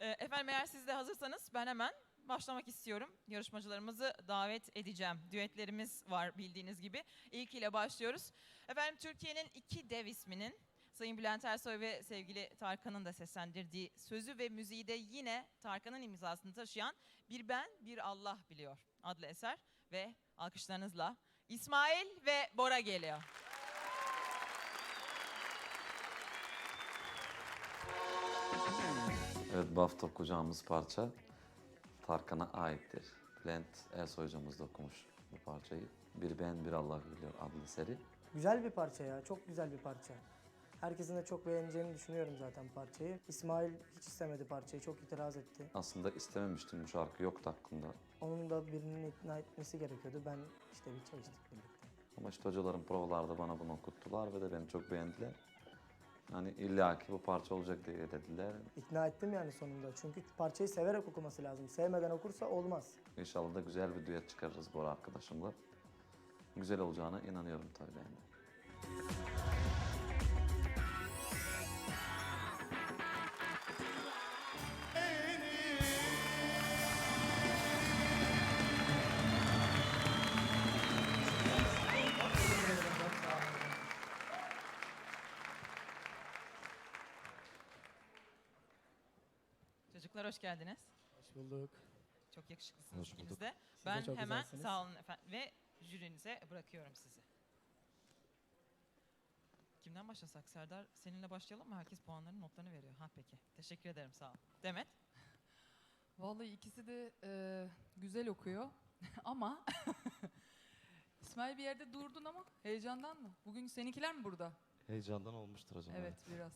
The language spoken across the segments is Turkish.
Ee, efendim eğer siz de hazırsanız ben hemen başlamak istiyorum. Yarışmacılarımızı davet edeceğim. Düetlerimiz var bildiğiniz gibi. İlk ile başlıyoruz. Efendim Türkiye'nin iki dev isminin Sayın Bülent Ersoy ve sevgili Tarkan'ın da seslendirdiği sözü ve müziği de yine Tarkan'ın imzasını taşıyan Bir Ben Bir Allah Biliyor adlı eser ve alkışlarınızla İsmail ve Bora geliyor. Evet bu hafta okuyacağımız parça Tarkan'a aittir. Bülent Ersoy hocamız da okumuş bu parçayı. Bir Ben Bir Allah Biliyor adlı seri. Güzel bir parça ya, çok güzel bir parça. Herkesin de çok beğeneceğini düşünüyorum zaten parçayı. İsmail hiç istemedi parçayı, çok itiraz etti. Aslında istememiştim bu şarkı yoktu aklımda. Onun da birinin ikna etmesi gerekiyordu. Ben işte bir çay içtik birlikte. Ama işte hocalarım provalarda bana bunu okuttular ve de beni çok beğendiler. Yani illaki bu parça olacak diye dediler. İkna ettim yani sonunda. Çünkü parçayı severek okuması lazım. Sevmeden okursa olmaz. İnşallah da güzel bir düet çıkarırız Bora arkadaşımla. Güzel olacağına inanıyorum tabii ben de. Hoş geldiniz. Hoş bulduk. Çok yakışıklısınız Hoş bulduk. ikiniz de. Siz de Ben çok hemen güzelsiniz. sağ olun efendim ve jürinize bırakıyorum sizi. Kimden başlasak? Serdar seninle başlayalım mı? Herkes puanlarını notlarını veriyor. Ha peki. Teşekkür ederim sağ ol. Demet. Vallahi ikisi de e, güzel okuyor ama İsmail bir yerde durdun ama heyecandan mı? Bugün seninkiler mi burada? Heyecandan olmuştur hocam. Evet biraz.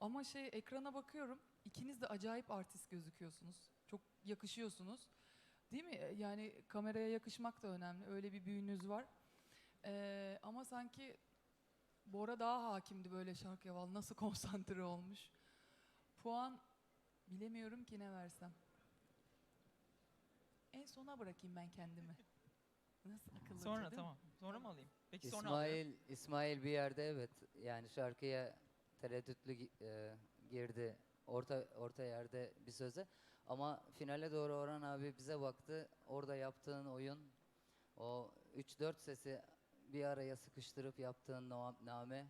Ama şey ekrana bakıyorum ikiniz de acayip artist gözüküyorsunuz. Çok yakışıyorsunuz. Değil mi? E, Yani kameraya yakışmak da önemli. Öyle bir büyünüz var. E, ama sanki Bora daha hakimdi böyle şarkıya. Vallahi nasıl konsantre olmuş. Puan bilemiyorum ki ne versem. En sona bırakayım ben kendimi. Nasıl akıllıca Sonra değil mi? tamam. Sonra mı alayım? Peki sonra. İsmail İsmail bir yerde evet yani şarkıya tereddütlü e, girdi orta orta yerde bir söze ama finale doğru Orhan abi bize baktı orada yaptığın oyun o 3-4 sesi bir araya sıkıştırıp yaptığın name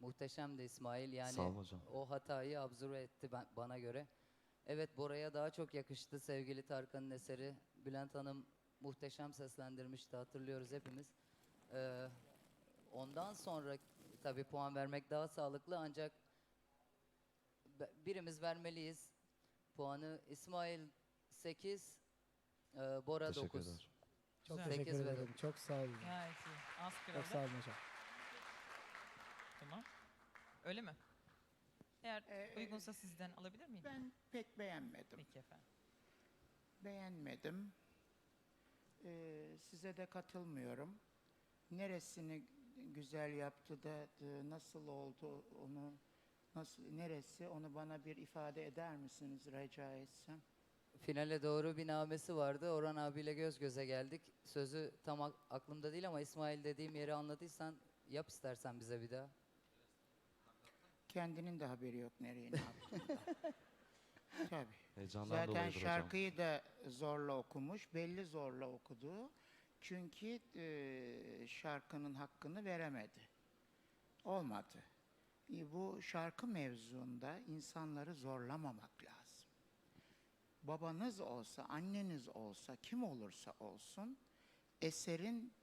muhteşemdi İsmail yani Sağ ol hocam. o hatayı absorbe etti ben, bana göre. Evet Bora'ya daha çok yakıştı sevgili Tarkan'ın eseri. Bülent Hanım muhteşem seslendirmişti hatırlıyoruz hepimiz. Ee, ondan sonra tabii puan vermek daha sağlıklı ancak birimiz vermeliyiz. Puanı İsmail 8, e, Bora Teşekkür 9. ederim. Çok Güzel. teşekkür Sekiz ederim. Çok sağ olun. Gayet iyi. Az Çok sağ olun hocam. Tamam. Öyle mi? Eğer Ee, uygunsa sizden alabilir miyim? Ben pek beğenmedim. Peki efendim. Beğenmedim. Ee, size de katılmıyorum. Neresini güzel yaptı da e, nasıl oldu onu nasıl neresi onu bana bir ifade eder misiniz rica etsem? Finale doğru bir namesi vardı. Orhan abiyle göz göze geldik. Sözü tam ak- aklımda değil ama İsmail dediğim yeri anladıysan yap istersen bize bir daha. Kendinin de haberi yok nereye ne yaptığında. Tabii. Heyecandan Zaten dolayıdır hocam. şarkıyı da zorla okumuş, belli zorla okudu. Çünkü e, şarkının hakkını veremedi. Olmadı. E, bu şarkı mevzuunda insanları zorlamamak lazım. Babanız olsa, anneniz olsa, kim olursa olsun, eserin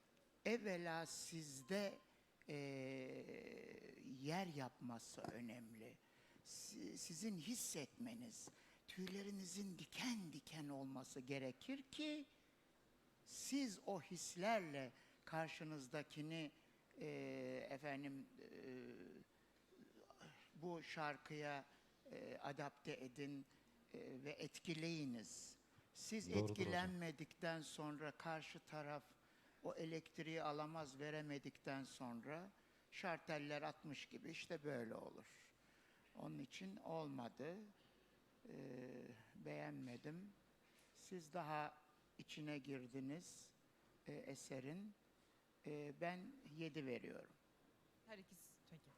evvela sizde e, yer yapması önemli. Si- Sizin hissetmeniz, tüylerinizin diken diken olması gerekir ki siz o hislerle karşınızdakini e, efendim e, bu şarkıya e, adapte edin e, ve etkileyiniz. Siz Doğrudur hocam. etkilenmedikten sonra karşı taraf o elektriği alamaz veremedikten sonra şarteller atmış gibi işte böyle olur. Onun için olmadı. Ee, beğenmedim. Siz daha içine girdiniz e, eserin. Ee, ben 7 veriyorum. Her ikisi. Peki.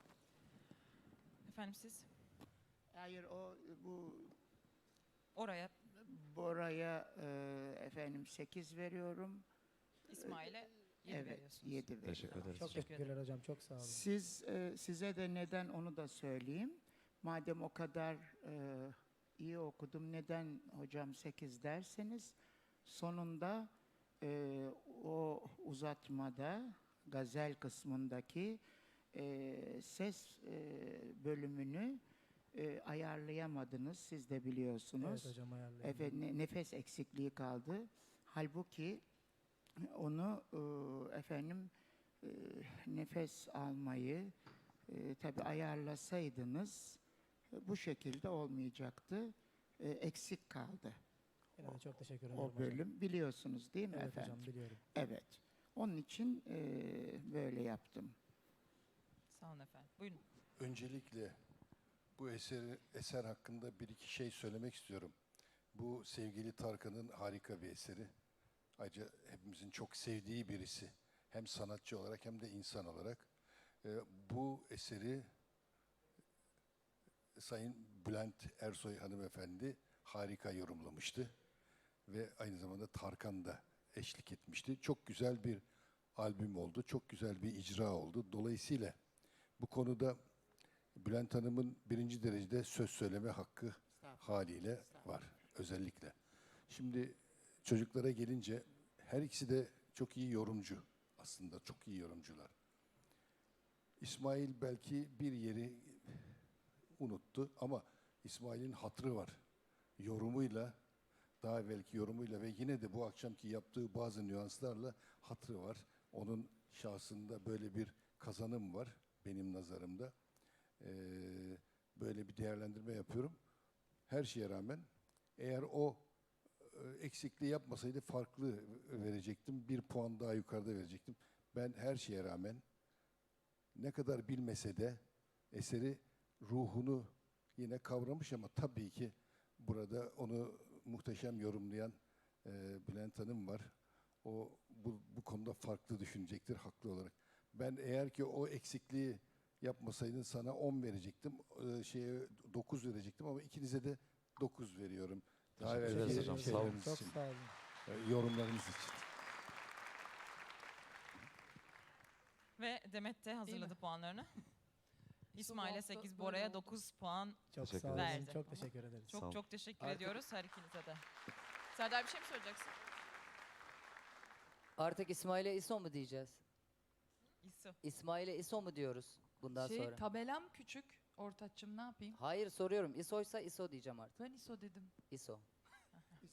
Efendim siz? Hayır o bu Bora'ya, Bora'ya e, efendim 8 veriyorum. İsmail'e 7 evet, veriyorsunuz. 7 veriyorum. Teşekkür ederiz. Çok Teşekkür teşekkürler hocam. Çok sağ olun. Siz e, size de neden onu da söyleyeyim. Madem o kadar e, iyi okudum neden hocam 8 derseniz sonunda e, o uzatmada gazel kısmındaki e, ses e, bölümünü e, ayarlayamadınız siz de biliyorsunuz. Evet hocam ayarlayalım. Evet, ne- nefes eksikliği kaldı. Halbuki onu e, efendim e, nefes almayı e, tabi ayarlasaydınız e, bu şekilde olmayacaktı. E, eksik kaldı Yine de çok teşekkür ederim o hocam. bölüm. Biliyorsunuz değil mi Evet efendim? hocam biliyorum. Evet. Onun için e, böyle yaptım. Sağ olun efendim. Buyurun. Öncelikle bu eser, eser hakkında bir iki şey söylemek istiyorum. Bu sevgili Tarkan'ın harika bir eseri. Ayrıca hepimizin çok sevdiği birisi. Hem sanatçı olarak hem de insan olarak. Ee, bu eseri Sayın Bülent Ersoy hanımefendi harika yorumlamıştı. Ve aynı zamanda Tarkan da eşlik etmişti. Çok güzel bir albüm oldu. Çok güzel bir icra oldu. Dolayısıyla bu konuda Bülent Hanım'ın birinci derecede söz söyleme hakkı haliyle var özellikle. Şimdi çocuklara gelince her ikisi de çok iyi yorumcu aslında çok iyi yorumcular. İsmail belki bir yeri unuttu ama İsmail'in hatrı var. Yorumuyla daha evvelki yorumuyla ve yine de bu akşamki yaptığı bazı nüanslarla hatrı var. Onun şahsında böyle bir kazanım var benim nazarımda. Ee, böyle bir değerlendirme yapıyorum. Her şeye rağmen eğer o e, eksikliği yapmasaydı farklı verecektim. Bir puan daha yukarıda verecektim. Ben her şeye rağmen ne kadar bilmese de eseri ruhunu yine kavramış ama tabii ki burada onu muhteşem yorumlayan e, Bülent Hanım var. O bu, bu konuda farklı düşünecektir haklı olarak. Ben eğer ki o eksikliği yapmasaydın sana 10 verecektim. Ee, şeye 9 verecektim ama ikinize de 9 veriyorum. Teşekkür ederiz hocam, sağ olun. Çok sağ olun. e, yorumlarınız için. Ve Demet de hazırladı puanlarını. İsmail'e hafta 8, böyle Bora'ya oldu. 9 puan. Çok Teşekkür sağ olun. ederiz. Çok teşekkür ederiz. Çok çok teşekkür Artık- ediyoruz her ikinize de. Serdar bir şey mi söyleyeceksin? Artık İsmail'e İso mu diyeceğiz? İso. İsmail'e İso mu diyoruz bundan şey sonra? tabelam küçük. Ortaç'ım ne yapayım? Hayır soruyorum. İso'ysa İso diyeceğim artık. Ben İso dedim. İso.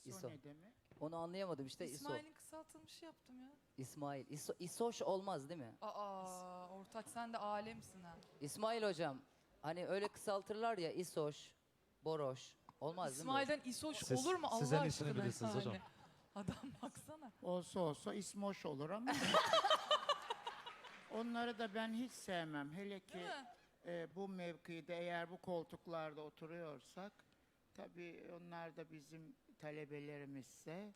İso, ne demek? Onu anlayamadım işte İso. İsmail'in kısaltılmışı yaptım ya. İsmail. İso, İsoş olmaz değil mi? Aa Ortaç sen de alemsin ha. İsmail hocam. Hani öyle kısaltırlar ya İsoş, Boroş. Olmaz değil mi? İsmail'den İsoş Siz- olur mu Allah siz en aşkına iyisini bilirsiniz hocam. Adam baksana. Olsa olsa İsmoş olur ama onları da ben hiç sevmem. Hele ki mi? e, bu mevkide eğer bu koltuklarda oturuyorsak tabii onlar da bizim talebelerimizse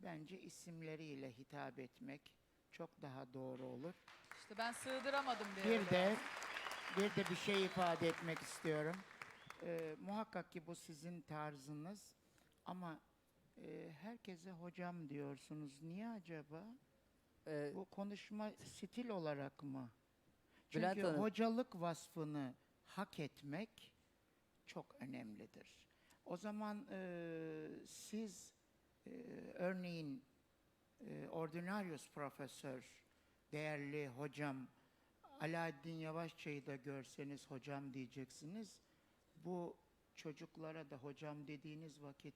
bence isimleriyle hitap etmek çok daha doğru olur. İşte ben sığdıramadım diye. Bir de bir de bir şey ifade etmek istiyorum. Ee, muhakkak ki bu sizin tarzınız ama e, herkese hocam diyorsunuz. Niye acaba? Ee, Bu konuşma stil olarak mı? Çünkü Bülent Hanım. hocalık vasfını hak etmek çok önemlidir. O zaman e, siz e, örneğin e, ordinarius profesör, değerli hocam Alaaddin Yavaşçı'yı da görseniz hocam diyeceksiniz. Bu çocuklara da hocam dediğiniz vakit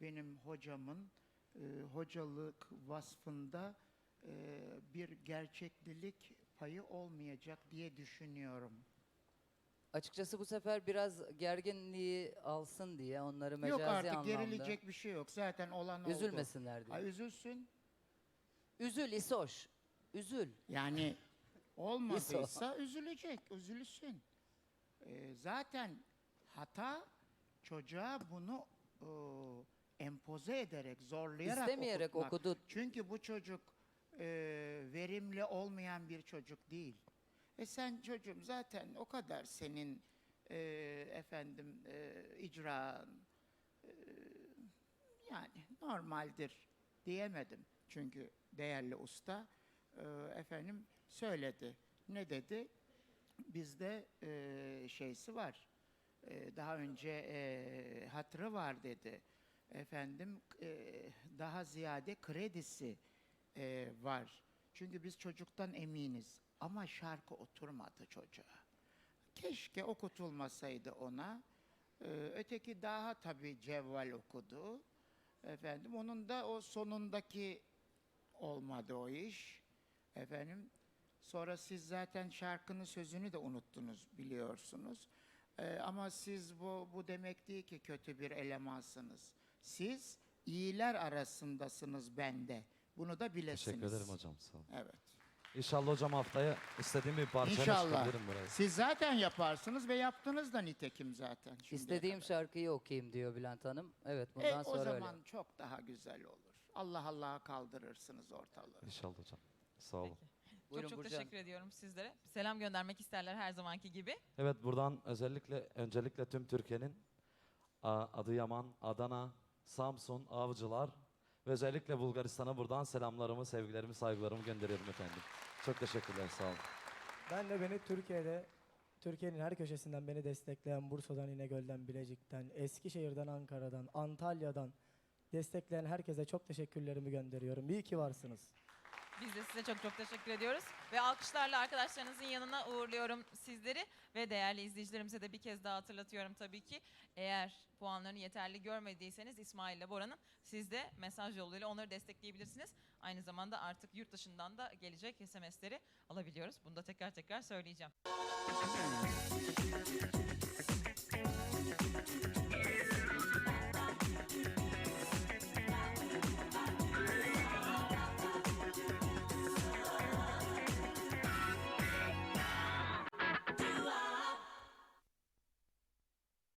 benim hocamın e, hocalık vasfında e, bir gerçeklilik payı olmayacak diye düşünüyorum. Açıkçası bu sefer biraz gerginliği alsın diye onları mecazi Yok artık anlamda. gerilecek bir şey yok. Zaten olan oldu. Üzülmesinler diye. Ay üzülsün. Üzül İsoş. Üzül. Yani olmadıysa üzülecek, üzülsün. Ee, zaten hata çocuğa bunu e, empoze ederek, zorlayarak İstemeyerek okutmak. okudu. Çünkü bu çocuk e, verimli olmayan bir çocuk değil. E sen çocuğum zaten o kadar senin e, efendim e, icran, e, Yani normaldir diyemedim. Çünkü değerli usta e, efendim söyledi. Ne dedi? Bizde e, şeysi var. E, daha önce e, hatırı var dedi. Efendim e, daha ziyade kredisi e, var. Çünkü biz çocuktan eminiz. Ama şarkı oturmadı çocuğa. Keşke okutulmasaydı ona. Ee, öteki daha tabii cevval okudu. Efendim onun da o sonundaki olmadı o iş. Efendim sonra siz zaten şarkının sözünü de unuttunuz biliyorsunuz. Ee, ama siz bu bu demek değil ki kötü bir elemansınız. Siz iyiler arasındasınız bende. Bunu da bilesiniz. Teşekkür ederim hocam. Sağ olun. Evet. İnşallah hocam haftaya istediğim bir parçayla İnşallah. çıkabilirim buraya. Siz zaten yaparsınız ve yaptınız da nitekim zaten. şimdiye İstediğim kadar. şarkıyı okuyayım diyor Bülent Hanım. Evet E, bundan o sonra zaman öyle. çok daha güzel olur. Allah Allah'a kaldırırsınız ortalığı. İnşallah hocam. Sağ olun. Buyurun çok çok Burcu teşekkür ediyorum sizlere. Selam göndermek isterler her zamanki gibi. Evet buradan özellikle öncelikle tüm Türkiye'nin a, Adıyaman, Adana, Samsun, Avcılar ve özellikle Bulgaristan'a buradan selamlarımı, sevgilerimi, saygılarımı gönderiyorum efendim. Çok teşekkürler. Sağ olun. Ben de beni Türkiye'de, Türkiye'nin her köşesinden beni destekleyen Bursa'dan, İnegöl'den, Bilecik'ten, Eskişehir'den, Ankara'dan, Antalya'dan destekleyen herkese çok teşekkürlerimi gönderiyorum. İyi ki varsınız. Biz de size çok çok teşekkür ediyoruz. Ve alkışlarla arkadaşlarınızın yanına uğurluyorum sizleri. Ve değerli izleyicilerimize de bir kez daha hatırlatıyorum tabii ki. Eğer puanlarını yeterli görmediyseniz İsmail ile Bora'nın siz de mesaj yoluyla onları destekleyebilirsiniz. Aynı zamanda artık yurt dışından da gelecek SMS'leri alabiliyoruz. Bunu da tekrar tekrar söyleyeceğim.